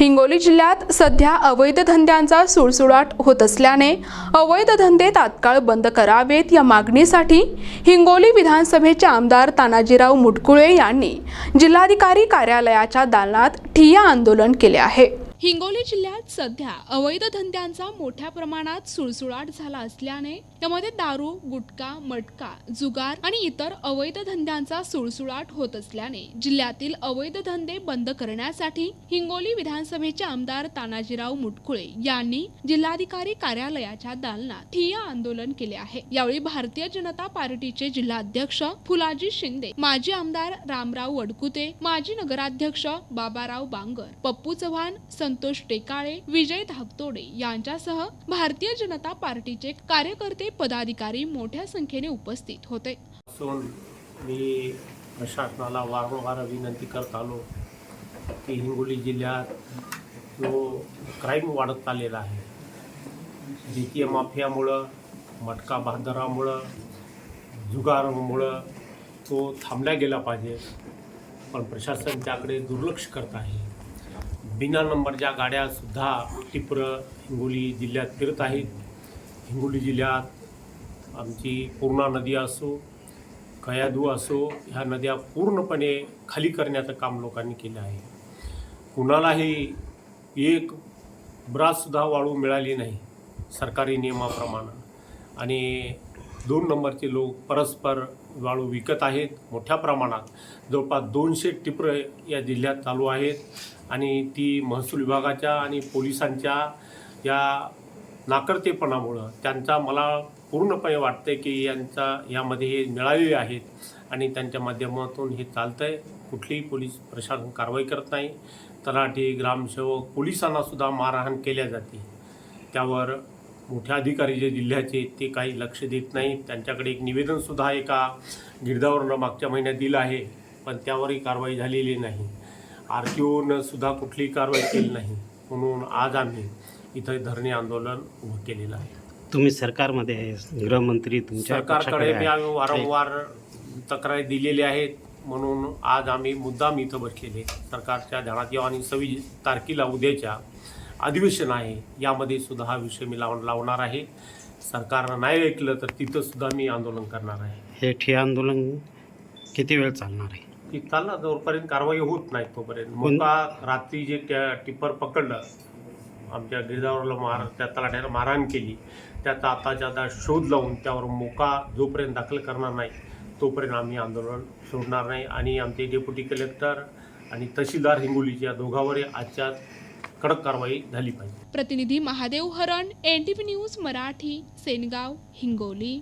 हिंगोली जिल्ह्यात सध्या अवैध धंद्यांचा सुळसुळाट होत असल्याने अवैध धंदे तात्काळ बंद करावेत या मागणीसाठी हिंगोली विधानसभेचे आमदार तानाजीराव मुटकुळे यांनी जिल्हाधिकारी कार्यालयाच्या दालनात ठिय्या आंदोलन केले आहे. हिंगोली जिल्ह्यात सध्या अवैध धंद्यांचा मोठ्या प्रमाणात सुळसुळाट झाला असल्याने त्यामध्ये दारू गुटखा मटका जुगार आणि इतर अवैध धंद्यांचा सुळसुळाट होत असल्याने जिल्ह्यातील अवैध धंदे बंद करण्यासाठी हिंगोली विधानसभेचे आमदार तानाजीराव मुटकुळे यांनी जिल्हाधिकारी कार्यालयाच्या दालनात ठिय्या आंदोलन केले आहे. यावेळी भारतीय जनता पार्टीचे जिल्हाध्यक्ष फुलाजी शिंदे माजी आमदार रामराव वडकुते माजी नगराध्यक्ष बाबाराव बांगर पप्पू चव्हाण संतोष टेकाळे विजय धाकतोडे यांच्यासह भारतीय जनता पार्टीचे कार्यकर्ते पदाधिकारी मोठ्या संख्येने उपस्थित होते. असून मी प्रशासनाला वारंवार विनंती करत आलो की हिंगोली जिल्ह्यात जो क्राईम वाढत चाललेला आहे द्वितीय माफियामुळं मटका बांधरामुळं जुगारामुळं तो थांबला गेला पाहिजे पण प्रशासन त्याकडे दुर्लक्ष करत आहे. बिना नंबरच्या गाड्यासुद्धा टिपर हिंगोली जिल्ह्यात फिरत आहेत. हिंगोली जिल्ह्यात आमची पूर्णा नदी असो कयादू असो ह्या नद्या पूर्णपणे खाली करण्याचं काम लोकांनी केलं आहे. कुणालाही एक ब्राससुद्धा वाळू मिळाली नाही सरकारी नियमाप्रमाणे. आणि दोन नंबरचे लोक परस्पर वाळू विकत आहेत मोठ्या प्रमाणात. जवळपास दोनशे टिपरं या जिल्ह्यात चालू आहेत. आणि ती महसूल विभागाच्या आणि पोलिसांच्या या नाकर्तेपणामुळं त्यांचा मला पूर्णपणे वाटते की यांचा यामध्ये हे मिळालेले आहेत आणि त्यांच्या माध्यमातून हे चालतं आहे कुठलीही पोलीस प्रशासन कारवाई करत नाही. तलाठी ग्रामसेवक पोलिसांनासुद्धा मारहाण केल्या जाते. त्यावर मोठे अधिकारी जे जिल्ह्याचे ते काही लक्ष देत नाही त्यांच्याकडे एक निवेदनसुद्धा एका गिरदावरनं मागच्या महिन्यात दिलं आहे पण त्यावरही कारवाई झालेली नाही. आर टी ओनं सुद्धा कुठलीही कारवाई केली नाही. म्हणून आज आम्ही इथं धरणे आंदोलन उभं केलेलं आहे. तुम्ही सरकारमध्ये आहे गृहमंत्री तुमच्या सरकारकडे बी आहे. आम्ही वारंवार तक्रारी दिलेल्या आहेत. म्हणून आज आम्ही मुद्दाम इथं बसलेले. सरकारच्या ध्यानात येऊ आणि सव्वीस तारखेला उद्याच्या अधिवेशन आहे यामध्ये सुद्धा हा विषय मी लाव लावणार आहे. सरकारनं नाही ऐकलं तर तिथं सुद्धा मी आंदोलन करणार आहे. हे ठिय्या आंदोलन किती वेळ चालणार आहे? की चालला जोपर्यंत कारवाई होत नाही तोपर्यंत. मोका रात्री जे त्या टिप्पर पकडलं आमच्या गिरजावरला मार त्या तलाट्याला मारहाण केली त्याचा आताच्या आता शोध लावून त्यावर मोका जोपर्यंत दाखल करणार नाही तोपर्यंत आम्ही आंदोलन सोडणार नाही. आणि आमचे डेप्युटी कलेक्टर आणि तहसीलदार हिंगोलीच्या या दोघांवरही आजच्या कडक कारवाई झाली पाहिजे. प्रतिनिधी Mahadev Haran N T news Marathi Sengaon Hingoli.